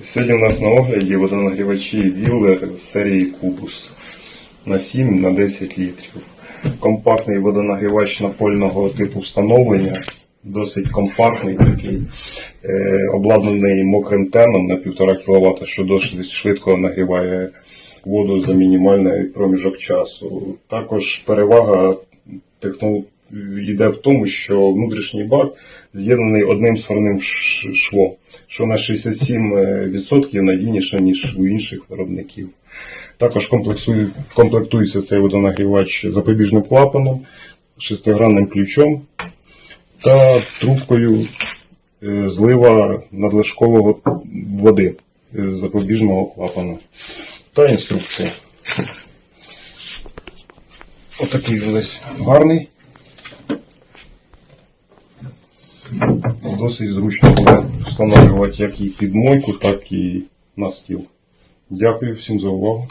Сьогодні у нас на огляді водонагрівачі Віллер з серії Кубус на 7 на 10 літрів. Компактний водонагрівач напольного типу встановлення, досить компактний такий, е, обладнаний мокрим теном на 1,5 кВт, що досить швидко нагріває воду за мінімальний проміжок часу. Також перевага технології йде в тому, що внутрішній бак з'єднаний одним сварним швом, що на 67% надійніше, ніж у інших виробників. Також комплектується цей водонагрівач запобіжним клапаном, шестигранним ключом та трубкою е, злива надлишкового води е, з запобіжного клапану та інструкція. Отакий весь гарний. Досить зручно буде встановлювати як і під мойку, так і на стіл. Дякую всім за увагу.